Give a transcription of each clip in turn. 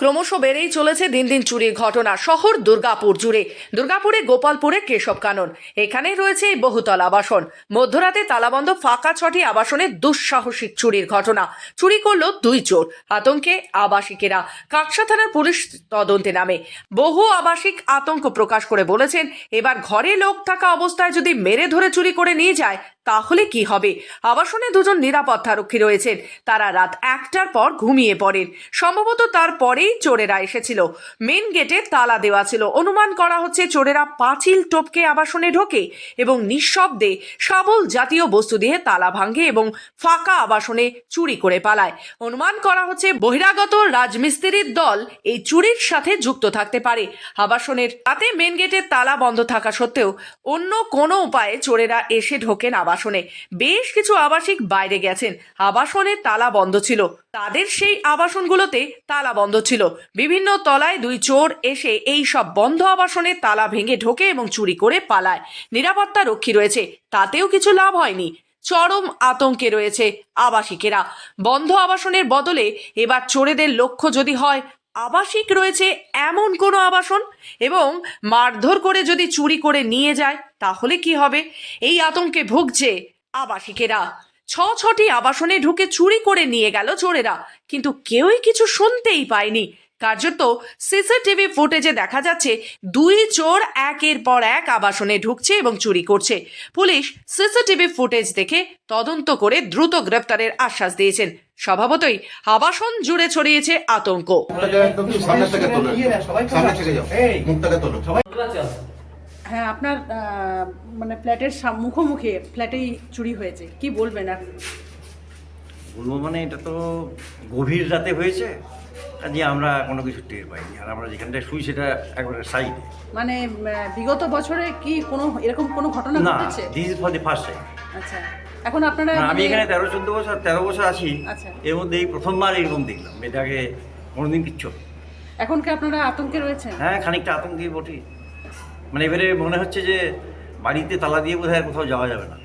ক্রমশ বেড়েই চলেছে দিন দিন চুরির ঘটনা। শহর দুর্গাপুর জুড়ে। দুর্গাপুরে গোপালপুরে কেশব কানন। এখানেই রয়েছে এই বহুতল আবাসন। মধ্যরাতে তালাবন্ধ ফাঁকা ছটি আবাসনে দুঃসাহসিক চুরির ঘটনা। চুরি করল দুই চোর, আতঙ্কে আবাসিকেরা। কাকসা থানার পুলিশ তদন্তে নামে। বহু আবাসিক আতঙ্ক প্রকাশ করে বলেছেন, এবার ঘরে লোক থাকা অবস্থায় যদি মেরে ধরে চুরি করে নিয়ে যায় তাহলে কি হবে? আবাসনে দুজন নিরাপত্তারক্ষী রয়েছেন। তারা রাত একটার পর ঘুমিয়ে পড়েন। সম্ভবত তারপরেই চোরেরা এসেছিল। মেন গেটে তালা দেওয়া ছিল। অনুমান করা হচ্ছে চোরেরা পাঁচিল টপকে আবাসনে ঢোকে এবং নিঃশব্দে শাবল জাতীয় বস্তু দিয়ে তালা ভাঙে এবং ফাঁকা আবাসনে চুরি করে পালায়। অনুমান করা হচ্ছে বহিরাগত রাজমিস্ত্রির দল এই চুরির সাথে যুক্ত থাকতে পারে। আবাসনের তাতে মেন গেটের তালা বন্ধ থাকা সত্ত্বেও অন্য কোনো উপায়ে চোরেরা এসে ঢোকেন আবাসনে। বেশ কিছু আবাসিক বাইরে গেছেন। আবাসনে তালা বন্ধ ছিল। তাদের সেই আবাসনগুলোতে তালা বন্ধ ছিল। বিভিন্ন তলায় দুই চোর এসে এই সব বন্ধ আবাসনে তালা ভেঙে ঢোকে এবং চুরি করে পালায়। নিরাপত্তা রক্ষী রয়েছে। তাতেও কিছু লাভ হয়নি। চরম আতঙ্কে রয়েছে আবাসিকেরা। বন্ধ আবাসনের বদলে এবার চোরেদের লক্ষ্য যদি হয়, আবাসিক রয়েছে এমন কোনো আবাসন? এবং মারধর করে যদি চুরি করে নিয়ে যায় তাহলে কি হবে? এই আতঙ্কে ভুগছে আবাসিকেরা। ছ ছটি আবাসনে ঢুকে চুরি করে নিয়ে গেল চোরেরা কিন্তু কেউই কিছু শুনতেই পায়নি। কার্যত সিসিটিভি ফুটেজে দেখা যাচ্ছে দুই চোর একের পর এক আবাসনে ঢুকছে এবং চুরি করছে। পুলিশ সিসিটিভি ফুটেজ দেখে তদন্ত করে দ্রুত গ্রেপ্তারের আশ্বাস দিয়েছেন। স্বভাবতই আবাসন জুড়ে ছড়িয়েছে আতঙ্ক। হ্যাঁ আপনার মানে ফ্ল্যাটের মুখোমুখি ফ্ল্যাটেই চুরি হয়েছে। কি বলবেন আর? বলব মানে এটা তো গভীর রাতে হয়েছে কাজে আমরা কোনো কিছু টের পাইনি। আর আমরা যেখানটায় শুই সেটা একবারে সাইডে মানে বিগত বছরে কি কোনো এরকম কোনো ঘটনা না ঘটেছে? This is for the first time আচ্ছা এখন আপনারা আমি মানে- এখানে তেরো চোদ্দ বছর তেরো বছর আছি। আচ্ছা। এর মধ্যে এই প্রথমবার এরকম দেখলাম। এটাকে কোনোদিন কিচ্ছু। এখন কি আপনারা আতঙ্কে রয়েছেন? হ্যাঁ খানিকটা আতঙ্কে বটে মানে এবারে মনে হচ্ছে যে বাড়িতে তালা দিয়ে বোধহয় কোথাও যাওয়া যাবে না।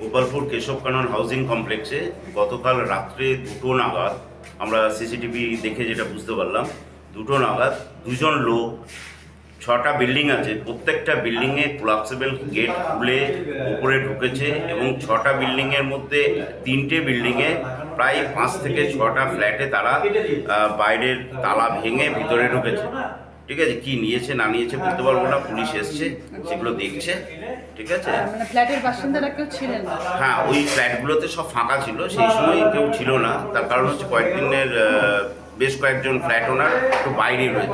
গোপালপুর কেশব কানন হাউজিং কমপ্লেক্সে গতকাল রাত্রে দুটো নাগাদ আমরা সিসিটিভি দেখে যেটা বুঝতে পারলাম, দুটো নাগাদ দুজন লোক, ছটা বিল্ডিং আছে, প্রত্যেকটা বিল্ডিংয়ে কোলাপসেবল গেট খুলে উপরে ঢুকেছে এবং ছটা বিল্ডিংয়ের মধ্যে তিনটে বিল্ডিংয়ে প্রায় পাঁচ থেকে ছটা ফ্ল্যাটে তারা বাইরের তালা ভেঙে ভিতরে ঢুকেছে। ঠিক আছে? কি নিয়েছে না নিয়েছে বলতে পারব না পুলিশ এসছে সেগুলো দেখছে ঠিক আছে? মানে ফ্ল্যাটের বাসিন্দারা কেউ ছিলেন হ্যাঁ ওই ফ্ল্যাটগুলোতে সব ফাঁকা ছিল সেই সময় কেউ ছিল না। তার কারণ হচ্ছে কয়েকদিনের বেশ কয়েকজন ফ্ল্যাট ওনার একটু বাইরে রয়েছে।